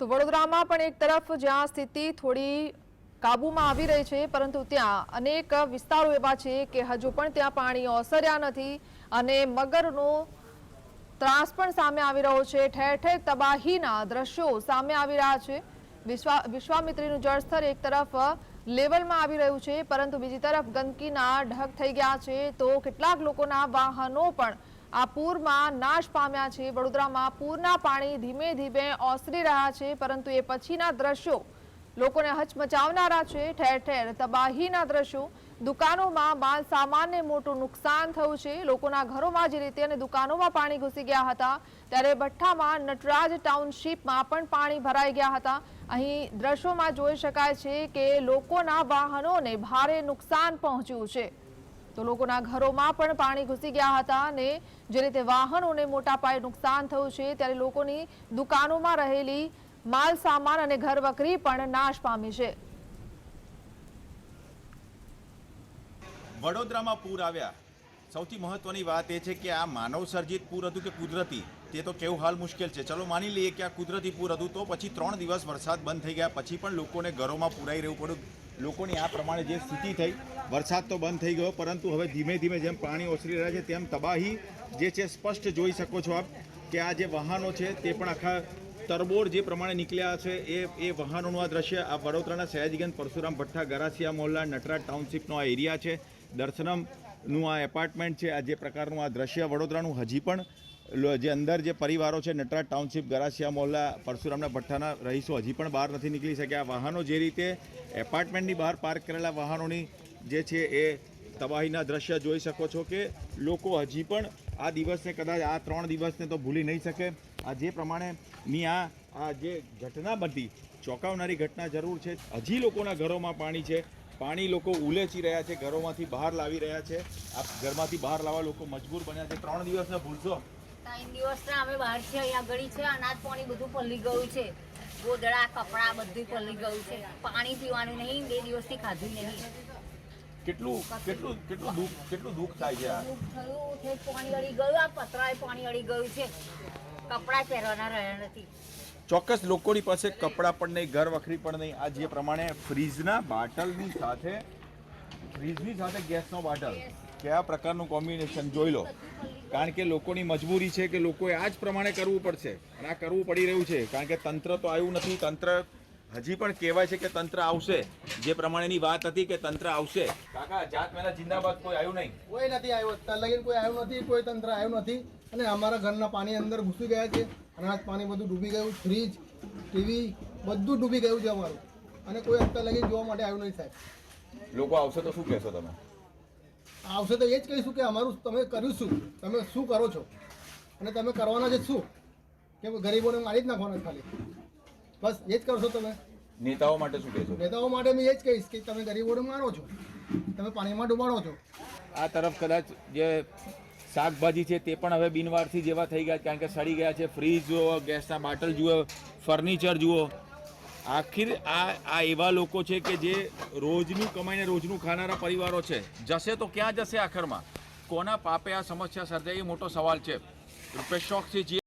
તો વડોદરામાં પણ એક તરફ જ્યાં સ્થિતિ થોડી કાબૂમાં આવી રહી છે, પરંતુ ત્યાં અનેક વિસ્તારો એવા છે કે હજુ પણ ત્યાં પાણી ઓસર્યા નથી અને મગરનો ત્રાસ પણ સામે આવી રહ્યો છે. ઠેર ઠેર તબાહીના દ્રશ્યો સામે આવી રહ્યા છે. વિશ્વા, વિશ્વામિત્રીનું જળસ્તર એક તરફ લેવલમાં આવી રહ્યું છે, પરંતુ બીજી તરફ ગંદકીના ઢગ થઈ ગયા છે. તો કેટલાક લોકોના વાહનો પણ આ પૂરમાં નાશ પામ્યા છે. વડોદરામાં પૂરના પાણી ધીમે ધીમે ઓસરી રહ્યા છે, પરંતુ એ પછીના દ્રશ્યો લોકોને હચમચાવનારા છે. ઠેર ઠેર તબાહીના દ્રશ્યો. દુકાનોમાં માલ સામાનને મોટું નુકસાન થયું છે. લોકોના ઘરોમાં જે રીતે અને દુકાનોમાં પાણી ઘૂસી ગયા હતા, ત્યારે ભઠ્ઠામાં નટરાજ ટાઉનશીપમાં પણ પાણી ભરાઈ ગયા હતા. અહીં દ્રશ્યોમાં જોઈ શકાય છે કે લોકોના વાહનોને ભારે નુકસાન પહોંચ્યું છે. તો લોકોના ઘરોમાં પણ પાણી ઘૂસી ગયા હતા અને જે રીતે વાહનોને મોટા પાયે નુકસાન થયું છે, ત્યારે લોકોની દુકાનોમાં રહેલી માલ સામાન અને ઘર વકરી પણ નાશ પામી છે. વડોદરામાં પૂર આવ્યા. સૌથી મહત્વની વાત એ છે કે આ માનવ સર્જિત પૂર હતું કે કુદરતી? તે તો કેવું હાલ મુશ્કેલ છે. ચલો માની લઈએ કે આ કુદરતી પૂર હતું તો પછી ત્રણ દિવસ વરસાદ બંધ થઈ ગયા. પછી પણ લોકોને ઘરોમાં પુરાઈ રહેવું પડ્યું. લોકોની આ પ્રમાણે જે સ્થિતિ થઈ, વરસાદ તો બંધ થઈ ગયો, પરંતુ હવે ધીમે ધીમે જેમ પાણી ઓસરી રહ્યા છે, તેમ તબાહી જે છે સ્પષ્ટ જોઈ શકો છો આપ કે આ જે વાહનો છે તે પણ આખા તરબોળ જે પ્રમાણે નીકળ્યા છે, એ એ વાહનોનું આ દ્રશ્ય આ વડોદરાના સયાજીગંજ પરશુરામ ભઠ્ઠા ગરાસિયા મોહલ્લા નટરાજ ટાઉનશીપનો આ એરિયા છે. દર્શનમનું આ એપાર્ટમેન્ટ છે, આ જે પ્રકારનું આ દ્રશ્ય વડોદરાનું, હજી પણ જે અંદર જે પરિવારો છે, નટરાજ ટાઉનશીપ ગરાસિયા મોહલ્લા, પરશુરામના ભઠ્ઠાના રહીશો હજી પણ બહાર નથી નીકળી શક્યા. વાહનો જે રીતે એપાર્ટમેન્ટની બહાર પાર્ક કરેલા વાહનોની જે છે, એ તબાહીના દ્રશ્ય જોઈ શકો છો કે લોકો હજી પણ આ દિવસને કદાચ આ ત્રણ દિવસને તો ભૂલી નહીં શકે. આ જે પ્રમાણેની આ આ જે ઘટના બની ચોંકાવનારી ઘટના જરૂર છે. હજી લોકોના ઘરોમાં પાણી છે. પાણી લોકો ઉલેચી રહ્યા છે ઘરોમાંથી બહાર લાવી રહ્યા છે. આ ઘરમાંથી બહાર લાવવા લોકો મજબૂર બન્યા છે. ત્રણ દિવસને ભૂલશો? ત્રણ દિવસના અમે બહાર છે અહીંયા ગળી છે અનાજ પાણી બધું પલળી ગયું છે. ગોદડા કપડા બધું પલળી ગયું છે. પાણી પીવાનું નહીં બે દિવસથી ખાધું નહીં. કેટલું કેટલું કેટલું દુઃખ કેટલું દુઃખ થાય છે થયું પાણી અડી ગયું. આ પતરાએ પાણી અડી ગયું છે. કપડાં પહેરવાના રહ્યા નથી. ચોક્કસ લોકોની પાસે કપડાં પણ નહીં ઘર વખરી પણ નહીં. આ જે પ્રમાણે ફ્રીજના બાટલની સાથે ફ્રીજની સાથે ગેસનો બાટલ. કયા પ્રકારનું કોમ્બિનેશન જોઈ લો. કારણ કે લોકોની મજબૂરી છે કે લોકોએ આ જ પ્રમાણે કરવું પડશે. અને આ કરવું પડી રહ્યું છે. કારણ કે તંત્ર તો આવ્યું નથી. તંત્ર હજી પણ કહેવાય છે કે તંત્ર આવશે. જે પ્રમાણેની વાત હતી કે તંત્ર આવશે. કાકા જાત મેલા જિંદાબાદ કોઈ આવ્યું નહીં? કોઈ નથી આવ્યો. અત્યાર લગીન કોઈ આવ્યું નથી. કોઈ તંત્ર આવ્યું નથી. અને અમારા ઘરના પાણી અંદર ઘૂસી ગયા છે. અનાજ પાણી બધું ડૂબી ગયું ફ્રીજ ટીવી બધું ડૂબી ગયું છે અમારું. અને કોઈ અત્યાર લગી જોવા માટે આવ્યું નહીં સાહેબ. લોકો આવશે તો શું કહેશો તમે? આવશે તો એ જ કહીશું કે અમારું તમે કર્યું શું? તમે શું કરો છો? અને તમે કરવાના છે શું? કે ગરીબોને મારી જ નાખવાના છે ખાલી. બસ એ જ કરશો તમે. નેતાઓ માટે શું કહેશો? નેતાઓ માટે મેં એ જ કહીશ કે તમે ગરીબોને મારો છો. તમે પાણીમાં ડૂબાડો છો. આ તરફ કદાચ જે શાકભાજી છે તે પણ હવે બિનવારથી જેવા થઈ ગયા કારણ કે સડી ગયા છે ફ્રીજ જુઓ, ગેસના બાટલ જુઓ, ફર્નિચર જુઓ. આખી આ આ એવા લોકો છે કે જે રોજનું કમાઈને રોજનું ખાનારા પરિવારો છે. જશે તો ક્યાં જશે આખરમાં? કોના પાપે આ સમસ્યા સર્જાઈ એ મોટો સવાલ છે. રૂપેશ જી